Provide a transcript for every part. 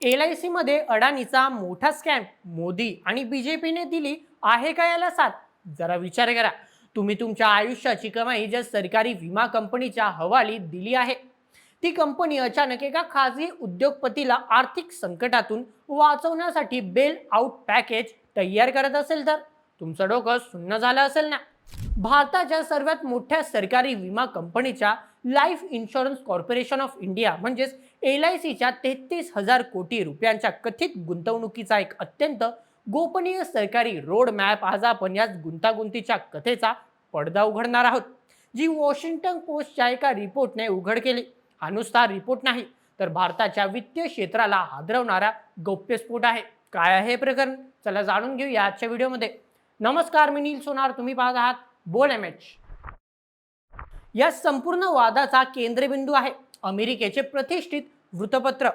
L आयमध्ये अडाणीचा मोठा scam Modi आणि बीजेपीने दिली आहे का याला साथ? जरा विचार करा. तुम्ही तुमच्या आयुष्याची कमाई ज्या सरकारी विमा कंपनीच्या हवाली दिली आहे ती कंपनी अचानक एका खाजगी उद्योगपतीला आर्थिक संकटातून वाचवण्यासाठी बेल आउट पॅकेज तयार करत असेल तर? तुमचं डोकं सुन्न झालं असेल ना? भारताच्या सर्वात मोठ्या सरकारी विमा कंपनीच्या life insurance corporation of India म्हणजेच एल आय सीच्या तेहतीस हजार कोटी रुपयांच्या कथित गुंतवणुकीचा एक अत्यंत गोपनीय सरकारी रोड मॅप आज आपण याच गुंतागुंतीच्या कथेचा पडदा उघडणार आहोत. जी वॉशिंग्टन पोस्टच्या एका रिपोर्टने उघड केली. हा नुसता रिपोर्ट नाही तर भारताच्या वित्तीय क्षेत्राला हादरवणारा गौप्यस्फोट आहे. काय आहे हे प्रकरण? चला जाणून घेऊया आजच्या व्हिडिओमध्ये नमस्कार मी नील सोनार. तुम्ही पाहत आहात बोल एम एच या संपूर्ण वादाचा केंद्रबिंदू आहे अमेरिकेचे प्रतिष्ठित वृत्तपत्र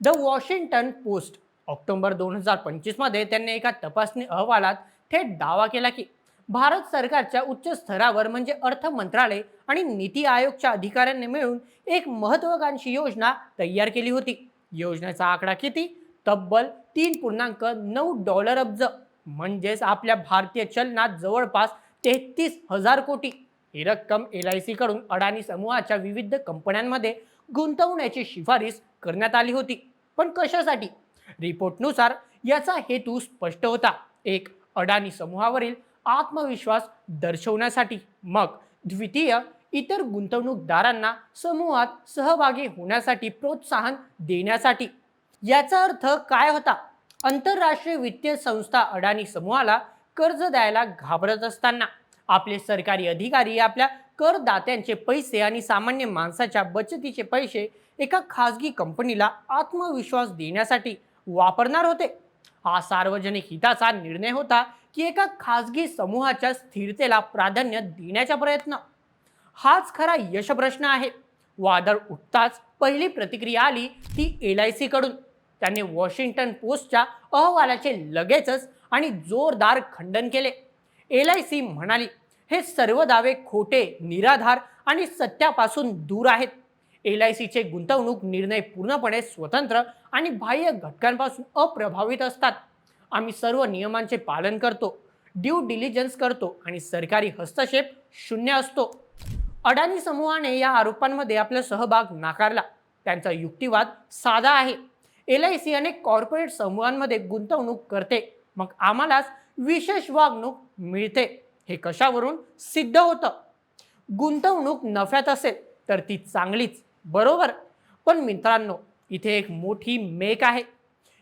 द वॉशिंग्टन पोस्ट ऑक्टोबर दोन हजार पंचवीसमध्ये त्यांनी एका तपासणी अहवालात थेट दावा केला की भारत सरकारच्या उच्च स्तरावर म्हणजे अर्थ मंत्रालय आणि नीती आयोगच्या अधिकाऱ्यांनी मिळून एक महत्वाकांक्षी योजना तयार केली होती. योजनेचा आकडा किती? तब्बल तीन पूर्णांक नऊ डॉलर अब्ज. म्हणजेच आपल्या भारतीय चलनात जवळपास तेहतीस हजार कोटी ही रक्कम एल आयकडून अडाणी समूहाच्या विविध कंपन्यांमध्ये गुंतवण्याची शिफारस करण्यात आली होती. पण कशासाठी? रिपोर्टनुसार याचा हेतू स्पष्ट होता. एक अडाणी समूहावरील आत्मविश्वास दर्शवण्यासाठी. मग द्वितीय इतर गुंतवणूकदारांना समूहात सहभागी होण्यासाठी प्रोत्साहन देण्यासाठी. याचा अर्थ काय होता? आंतरराष्ट्रीय वित्तीय संस्था अडाणी समूहाला कर्ज द्यायला घाबरत असताना आपले सरकारी अधिकारी आपल्या करदात्यांचे पैसे आणि सामान्य माणसाच्या बचतीचे पैसे एका खाजगी कंपनीला आत्मविश्वास देण्यासाठी वापरणार होते. हा सार्वजनिक हिताचा निर्णय होता की एका खाजगी समूहाच्या स्थिरतेला प्राधान्य देण्याचा प्रयत्न. हाच खरा यशप्रश्न आहे. वादळ उठताच पहिली प्रतिक्रिया आली ती एल आयकडून. त्यांनी वॉशिंग्टन पोस्टच्या अहवालाचे लगेचच आणि जोरदार खंडन केले. एल आय सी म्हणाली हे सर्व दावे खोटे निराधार आणि सत्यापासून दूर आहेत. एल आय सीचे गुंतवणूक निर्णय पूर्णपणे स्वतंत्र आणि बाह्य घटकांपासून अप्रभावित असतात. आम्ही सर्व नियमांचे पालन करतो ड्यू डिलिजन्स करतो आणि सरकारी हस्तक्षेप शून्य असतो. अडाणी समूहाने या आरोपांमध्ये आपला सहभाग नाकारला. त्यांचा युक्तिवाद साधा आहे. एल आय सी अनेक कॉर्पोरेट समूहांमध्ये गुंतवणूक करते. मग आम्हालाच विशेष वागणूक मिळते. हे कशावरून सिद्ध होतं? गुंतवणूक नफ्यात असेल तर ती चांगलीच बरोबर? पण मित्रांनो इथे एक मोठी मेक आहे.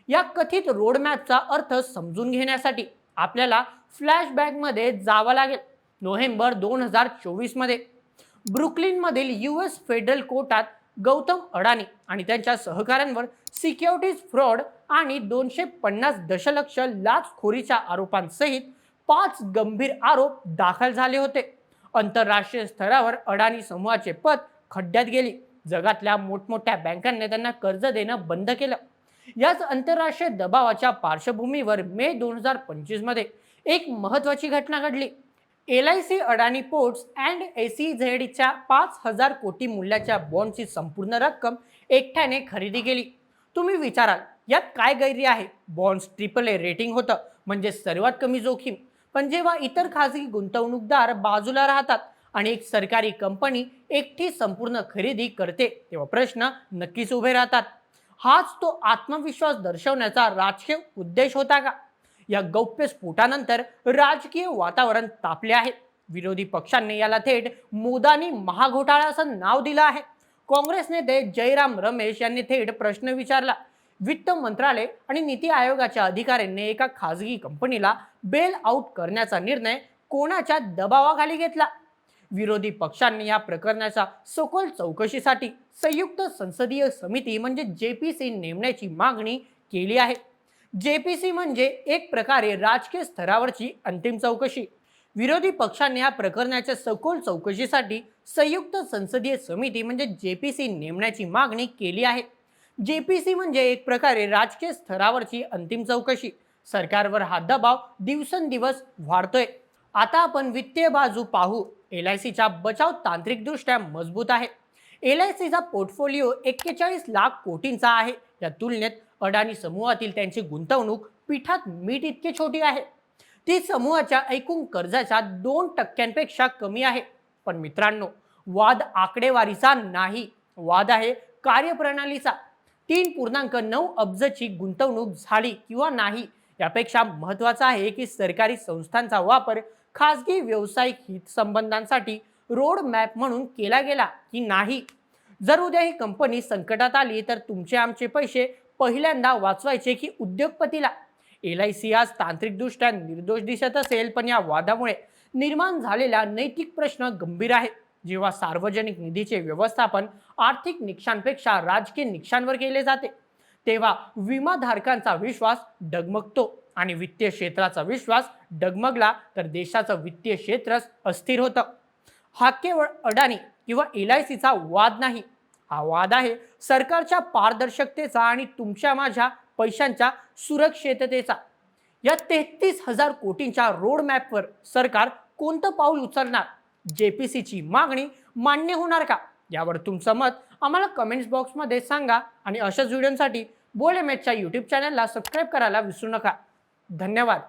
या कथित रोडमॅपचा अर्थ समजून घेण्यासाठी आपल्याला फ्लॅशबॅकमध्ये जावं लागेल. नोव्हेंबर दोन हजार चोवीसमध्ये. ब्रुकलिनमधील यू एस फेडरल कोर्टात गौतम अडाणी आणि त्यांच्या सहकाऱ्यांवर सिक्युरिटीज फ्रॉड आणि दोनशे पन्नास दशलक्ष लाचखोरीच्या आरोपांसहित पाच गंभीर आरोप दाखल झाले होते. आंतरराष्ट्रीय स्तरावर अडाणी समूहाचे पद खड्ड्यात गेली. जगातल्या मोठमोठ्या बँकांनी त्यांना कर्ज देणं बंद केलं. याच आंतरराष्ट्रीय दबावाच्या पार्श्वभूमीवर मे दोन हजार पंचवीसमध्ये एक महत्त्वाची घटना घडली. L I C Adani ports and A C झेडच्या पाच हजार कोटी मूल्याच्या बॉन्डची संपूर्ण रक्कम एकट्याने खरेदी केली. तुम्ही विचाराल यात काय गैरी आहे? बॉन्ड्स ट्रिपल ए रेटिंग होतं म्हणजे सर्वात कमी जोखीम. पण जेव्हा इतर खाजगी गुंतवणूकदार बाजूला राहतात आणि एक सरकारी कंपनी एकटी संपूर्ण खरेदी करते तेव्हा प्रश्न नक्कीच उभे राहतात. हाच तो आत्मविश्वास दर्शवण्याचा राजकीय उद्देश होता का? या गौप्य स्फोटानंतर राजकीय वातावरण तापले आहे. विरोधी पक्षांनी याला थेट मोदानी महाघोटाळा असं नाव दिलं आहे. काँग्रेस नेते जयराम रमेश यांनी थेट प्रश्न विचारला. वित्त मंत्रालय आणि नीती आयोगाच्या अधिकाऱ्यांनी एका खाजगी कंपनीला बेल आउट करण्याचा निर्णय कोणाच्या दबावाखाली घेतला? विरोधी पक्षांनी या प्रकरणाच्या सखोल चौकशीसाठी संयुक्त संसदीय समिती म्हणजे जे पी सी नेमण्याची मागणी केली आहे. जे पी सी म्हणजे एक प्रकारे राजकीय स्तरावरची अंतिम चौकशी. विरोधी पक्षांनी या प्रकरणाच्या सखोल चौकशीसाठी संयुक्त संसदीय समिती म्हणजे जे पी सी नेमण्याची मागणी केली आहे. जे पी सी म्हणजे एक प्रकारे राजकीय स्तरावरची अंतिम चौकशी. सरकारवर हा दबाव दिवसेंदिवस वाढतोय. आता आपण वित्तीय बाजू पाहू. एल आय सीचा बचाव तांत्रिकदृष्ट्या मजबूत आहे. एल आय सीचा पोर्टफोलिओ एक्केचाळीस लाख कोटींचा आहे. या तुलनेत अडाणी समूहातील त्यांची गुंतवणूक पिठात मीठ इतकी छोटी आहे. ती समूहाच्या एकूण कर्जाच्या दोन टक्क्यांपेक्षा कमी आहे. पण मित्रांनो वाद आकडेवारीचा नाही. वाद आहे कार्यप्रणालीचा. तीन पूर्णांक नऊ अब्जची गुंतवणूक झाली किंवा नाही यापेक्षा महत्वाचं आहे की सरकारी संस्थांचा वापर खासगी व्यावसायिक हितसंबंधांसाठी रोड मॅप म्हणून केला गेला की नाही. जर उद्या ही कंपनी संकटात आली तर तुमचे आमचे पैसे पहिल्यांदा वाचवायचे की उद्योगपतीला? एल आय सी आज तांत्रिकदृष्ट्या निर्दोष दिसत असेल पण या वादामुळे निर्माण झालेला नैतिक प्रश्न गंभीर आहे. जेव्हा सार्वजनिक निधीचे व्यवस्थापन आर्थिक निकषांपेक्षा राजकीय निकषांवर केले जाते तेव्हा विमाधारकांचा विश्वास डगमगतो आणि वित्तीय क्षेत्राचा विश्वास डगमगला तर देशाचं वित्तीय क्षेत्रच अस्थिर होतं. हा केवळ अडाणी किंवा एल आय सीचा वाद नाही हा वाद आहे सरकारच्या पारदर्शकतेचा आणि तुमच्या माझ्या पैशांच्या सुरक्षिततेचा. या तेहतीस हजार कोटींच्या रोड मॅपवर सरकार कोणतं पाऊल उचलणार? जेपीसीची मागणी मान्य होणार का? यावर तुमचं मत आम्हाला कमेंट्स बॉक्समध्ये सांगा आणि अशाच व्हिडिओसाठी एम एचच्या यूट्यूब चॅनलला सबस्क्राईब करायला विसरू नका. धन्यवाद.